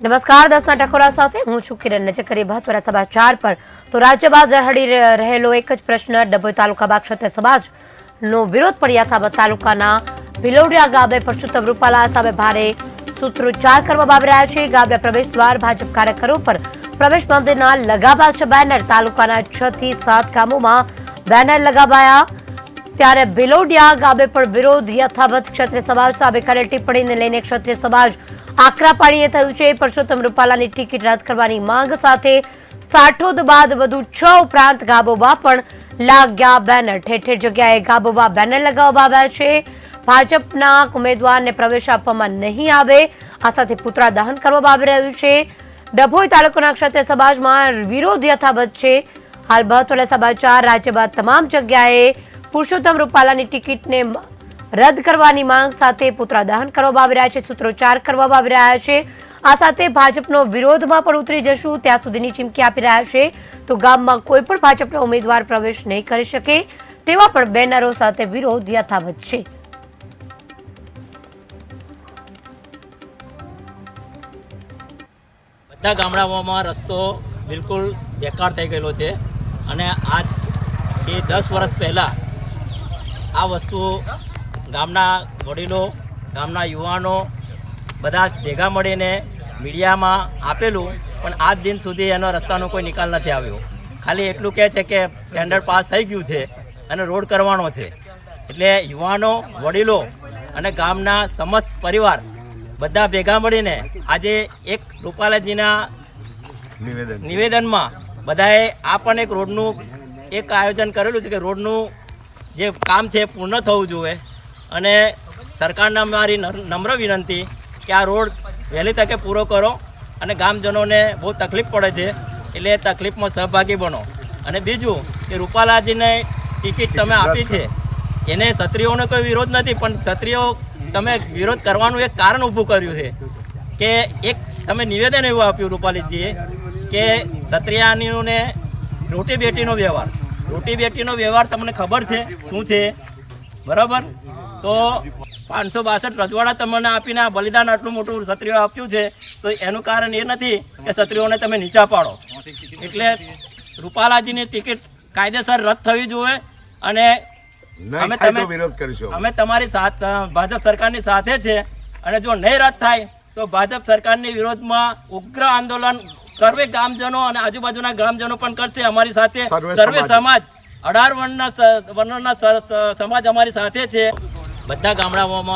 નમસ્કાર, દસના ટકોરા સાથે હું છું કિરણ નજર કરીએ મહત્વના સમાચાર પર તો રાજ્યમાં રહે- રહેલો એક જ પ્રશ્ન, ડભોઈ તાલુકા બાગ ક્ષત્રિય સમાજનો વિરોધ પણ યથાવત તાલુકાના ભિલોડિયા ગામે પરસોત્તમ રૂપાલા સામે ભારે સૂત્રોચ્ચાર કરવામાં આવી રહ્યા છે. ગામના પ્રવેશ દ્વાર ભાજપ કાર્યકરો પર પ્રવેશ મંદિરના લગાવ્યા છે. બેનર તાલુકાના છ થી સાત ગામોમાં બેનર લગાવાયા ત્યારે ભિલોડિયા ગામે પણ વિરોધ યથાવત ક્ષત્રિય સમાજ સામે કરેલ ટિપ્પણીને લઈને ક્ષત્રિય સમાજ આકરા પાડીએ થયું છે. પરસોત્તમ રૂપાલાની ટિકિટ રદ કરવાની માંગ સાથે સાઠોદ બાદ વધુ છ ઉપરાંત ગાબોબા પણ લાગ્યા બેનર. ઠેર ઠેર જગ્યાએ ગાબોબા બેનર લગાવવામાં આવ્યા છે. ભાજપના ઉમેદવારને પ્રવેશ આપવામાં નહીં આવે. આ સાથે પુતળા દહન કરવામાં આવી રહ્યું છે. ડભોઈ તાલુકાના ક્ષત્રિય સમાજમાં વિરોધ યથાવત છે. હાલ મહત્વના સમાચાર, રાજ્યમાં તમામ જગ્યાએ પુરુષોત્તમ રૂપાલાની ટિકિટને રદ કરવાની માંગ સાથે પુતળા દહન કરવામાં આવી રહ્યા છે, સૂત્રોચ્ચાર કરવામાં આવી રહ્યા છે. આ સાથે ભાજપનો વિરોધમાં પણ ઉતરી જશું, ત્યાં સુધીની ચીમકી આપી રહ્યા છે. તો ગામમાં કોઈ પણ ભાજપના ઉમેદવાર પ્રવેશ નહીં કરી શકે, તેવા પણ બેનરો સાથે વિરોધ યથાવત છે. બધા ગામડાઓમાં રસ્તો બિલકુલ બેકાર થઈ ગયેલો છે. અને આજ એ દસ વર્ષ પહેલાં આ વસ્તુ ગામના વડીલો ગામના યુવાનો બધા ભેગા મળીને મીડિયામાં આપેલું પણ આજ દિન સુધી એનો રસ્તાનો કોઈ નિકાલ નથી આવ્યો. ખાલી એટલું કહે છે કે ટેન્ડર પાસ થઈ ગયું છે અને રોડ કરવાનો છે. એટલે યુવાનો વડીલો અને ગામના સમસ્ત પરિવાર બધા ભેગા મળીને આજે એક રૂપાલાજીના નિવેદન નિવેદનમાં બધાએ આ પણ એક રોડનું એક આયોજન કરેલું છે કે રોડનું જે કામ છે એ પૂર્ણ થવું જોઈએ. અને સરકારને મારી નમ્ર વિનંતી કે આ રોડ વહેલી તકે પૂરો કરો અને ગામજનોને બહુ તકલીફ પડે છે, એટલે એ તકલીફમાં સહભાગી બનો. અને બીજું કે રૂપાલાજીને ટિકિટ તમે આપી છે, એને ક્ષત્રિયોનો કોઈ વિરોધ નથી, પણ ક્ષત્રિયો તમે વિરોધ કરવાનું એક કારણ ઊભું કર્યું છે. કે એક તમે નિવેદન એવું આપ્યું રૂપાલીજીએ કે ક્ષત્રિયાનીઓને રોટી બેટીનો વ્યવહાર. રોટી બેટીનો વ્યવહાર તમને ખબર છે શું છે? બરાબર? તો પાંચસો બાસઠ રજવાડા તમને આપીને આ બલિદાન આટલું મોટું ક્ષત્રિયો આપ્યું છે તો એનું કારણ એ નથી કે ક્ષત્રિયોને તમે નીચા પાડો. એટલે રૂપાલાજીની ટિકિટ કાયદેસર રદ થવી જોઈએ અને અમે તમે વિરોધ કરીશું. અમે તમારી સાથ ભાજપ સરકારની સાથે છે અને જો નહીં રદ થાય તો ભાજપ સરકારની વિરોધમાં ઉગ્ર આંદોલન સર્વે ગામજનો અને આજુબાજુના ગ્રામજનો પણ કરશે. અમારી સાથે સર્વે સમાજ. અઢાર વર્ણના વર્ણના સમાજ અમારી સાથે છે. બધા ગામડાઓમાં